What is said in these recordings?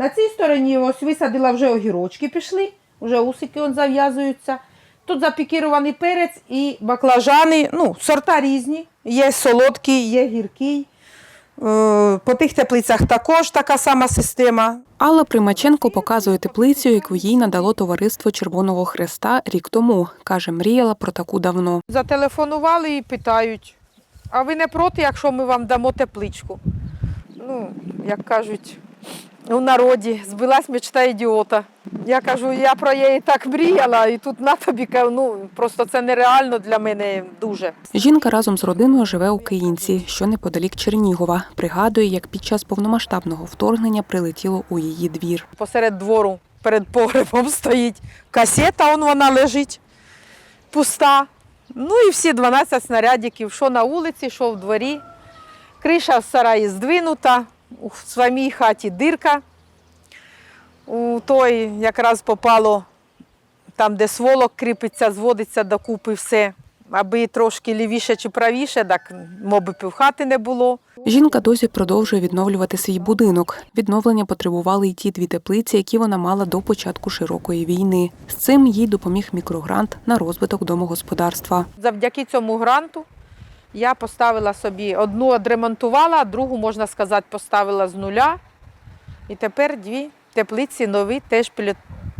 На цій стороні ось висадила вже огірочки пішли, вже усики он зав'язуються. Тут запікірований перець і баклажани, ну, сорта різні. Є солодкий, є гіркий. Е, По тих теплицях також така сама система. Алла Примаченко показує теплицю, яку їй надало товариство Червоного Хреста рік тому. Каже, мріяла про таку давно. Зателефонували і питають: а ви не проти, якщо ми вам дамо тепличку? Ну, як кажуть, у народі збилась мечта ідіота. Я кажу, я про її так мріяла, і тут на тобі ну просто це нереально для мене дуже. Жінка разом з родиною живе у Київці, що неподалік Чернігова. Пригадує, як під час повномасштабного вторгнення прилетіло у її двір. Посеред двору перед погребом стоїть касета, он вона лежить пуста. Ну і всі 12 снарядиків, що на вулиці, що в дворі. Криша в сараї здвинута, у самій хаті дирка. У той якраз попало там, де сволок кріпиться, зводиться докупи все. Аби трошки лівіше чи правіше, так, мабуть, півхати не було. Жінка досі продовжує відновлювати свій будинок. Відновлення потребували й ті дві теплиці, які вона мала до початку широкої війни. З цим їй допоміг мікрогрант на розвиток домогосподарства. Завдяки цьому гранту я поставила собі одну одремонтувала, другу, можна сказати, поставила з нуля. І тепер дві теплиці нові, теж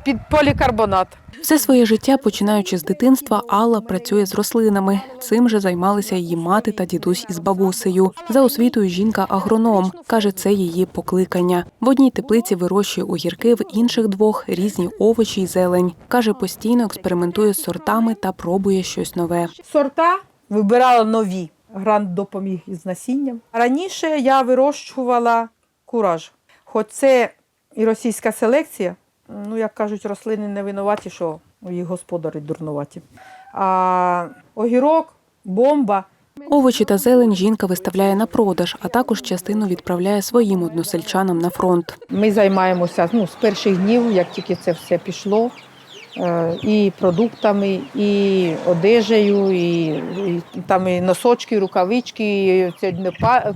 під, полікарбонат. Все своє життя, починаючи з дитинства, Алла працює з рослинами. Цим же займалися її мати та дідусь із бабусею. За освітою жінка агроном. Каже, це її покликання. В одній теплиці вирощує огірки, в інших двох різні овочі й зелень. Каже, постійно експериментує з сортами та пробує щось нове. Сорта вибирала нові. Грант допоміг із насінням. Раніше я вирощувала кураж. Хоч це і російська селекція, ну, як кажуть, рослини не винуваті, що їх господарі дурнуваті. А огірок, бомба. Овочі та зелень жінка виставляє на продаж, а також частину відправляє своїм односельчанам на фронт. Ми займаємося ну, з перших днів, як тільки це все пішло, і продуктами, і одежею, і, і там і носочки, рукавички, і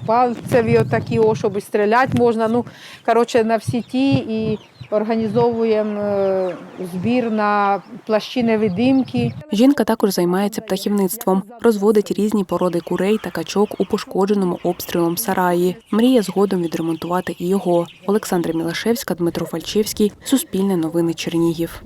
пальцеві отакі, о, щоб стріляти можна. Ну, коротше, на всі ті і організовуємо е, збір на плащі невидимки. Жінка також займається птахівництвом, розводить різні породи курей та качок у пошкодженому обстрілом сараї. Мріє згодом відремонтувати і його. Олександра Мілашевська, Дмитро Фальчевський, Суспільне новини Чернігів.